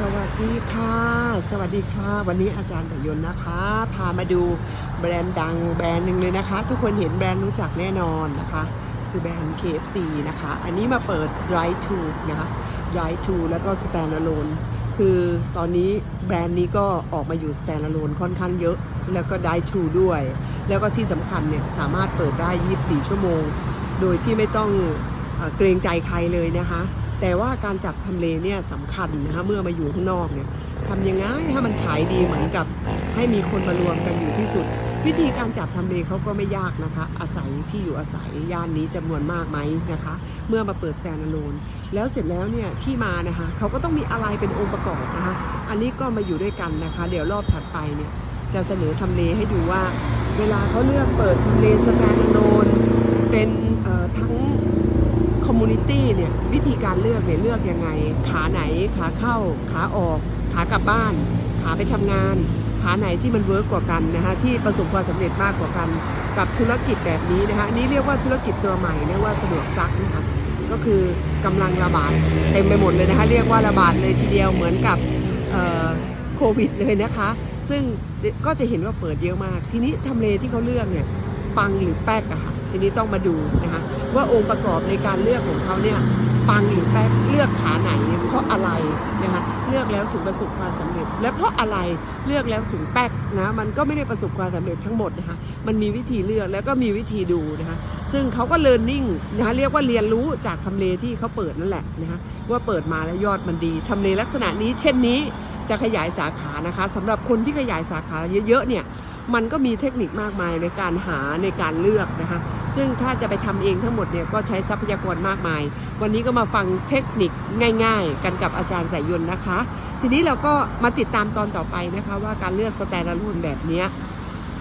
สวัสดีค่ะ สวัสดีค่ะ วันนี้อาจารย์แต่ยนนะคะ พามาดูแบรนด์ดังแบรนด์หนึ่งเลยนะคะ ทุกคนเห็นแบรนด์รู้จักแน่นอนนะคะ คือแบรนด์ KFC นะคะ อันนี้มาเปิด Drive to นะคะ Drive to แล้วก็ Standalone คือตอนนี้แบรนด์นี้ก็ออกมาอยู่ Standalone ค่อนข้างเยอะ แล้วก็ Drive to ด้วย แล้วก็ที่สำคัญเนี่ยสามารถเปิดได้ 24 ชั่วโมง โดยที่ไม่ต้องเกรงใจใครเลยนะคะ แต่ว่าการจับทำเลเนี่ยสำคัญนะคะเมื่อมาอยู่ข้างนอกเนี่ยทำยังไงให้มันขายดีเหมือนกับให้มีคนมารวมกันอยู่ที่สุด วิธีการจับทำเลเขาก็ไม่ยากนะคะ อาศัยที่อยู่อาศัยย่านนี้จำนวนมากไหมนะคะ เมื่อมาเปิด stand alone แล้วเสร็จแล้วเนี่ยที่มานะคะเขาก็ต้องมีอะไรเป็นองค์ประกอบนะคะอันนี้ก็มาอยู่ด้วยกันนะคะ เดี๋ยวรอบถัดไปเนี่ยจะเสนอทำเลให้ดูว่า เวลาเขาเลือกเปิดทำเล stand alone เป็นทั้ง มมูนิตี้เนี่ยวิธีการเลือกเนี่ยเลือกยังไง ขาไหนขาเข้า ขาออก ขากลับบ้าน ขาไปทำงาน ขาไหนที่มันเวิร์กกว่ากันนะคะที่ประสบความสำเร็จมากกว่ากัน กับธุรกิจแบบนี้นะคะนี้เรียกว่าธุรกิจตัวใหม่เรียกว่าสะดวกซักนะคะก็คือกำลังระบาดเต็มไปหมดเลยนะคะเรียกว่าระบาดเลยทีเดียวเหมือนกับโควิดเลยนะคะ ซึ่งก็จะเห็นว่าเปิดเยอะมาก ทีนี้ทำเลที่เขาเลือกเนี่ยปังหรือแป๊กอะค่ะ ทีนี้ต้องมาดูนะคะว่าองค์ประกอบในการเลือกของเขาเนี่ยปังหรือแป๊กเลือกขาไหนเพราะอะไรนะคะเลือกแล้วถึงประสบความสำเร็จ และเพราะอะไรเลือกแล้วถึงแป๊กนะมันก็ไม่ได้ประสบความสำเร็จทั้งหมดนะคะมันมีวิธีเลือกแล้วก็มีวิธีดูนะคะซึ่งเขาก็เรียนรู้นะคะเรียกว่าเรียนรู้จากทำเลที่เขาเปิดนั่นแหละนะคะว่าเปิดมาแล้วยอดมันดีทำเลลักษณะนี้ เช่นนี้จะขยายสาขานะคะสำหรับคนที่ขยายสาขาเยอะๆเนี่ยมันก็มีเทคนิคมากมายในการหาในการเลือกนะคะ ซึ่งถ้าจะไปทำเองทั้งหมดเนี่ยก็ใช้ทรัพยากรมากมาย วันนี้ก็มาฟังเทคนิคง่าย ๆ กันกับอาจารย์สายยนต์นะคะ ทีนี้เราก็มาติดตามตอนต่อไปนะคะว่าการเลือกสแตนดาร์ดแบบนี้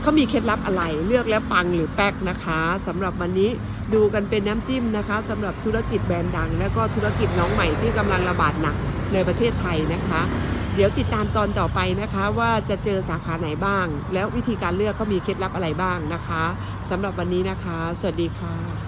เขามีเคล็ดลับอะไรเลือกแล้วปังหรือแป๊กนะคะสำหรับวันนี้ดูกันเป็นน้ำจิ้มนะคะสำหรับธุรกิจแบรนด์ดัง และก็ธุรกิจน้องใหม่ที่กำลังระบาดหนักในประเทศไทยนะคะ เดี๋ยวติดตามตอนต่อไปนะคะ ว่าจะเจอสาขาไหนบ้าง แล้ววิธีการเลือกเขามีเคล็ดลับอะไรบ้างนะคะสำหรับวันนี้นะคะ สวัสดีค่ะ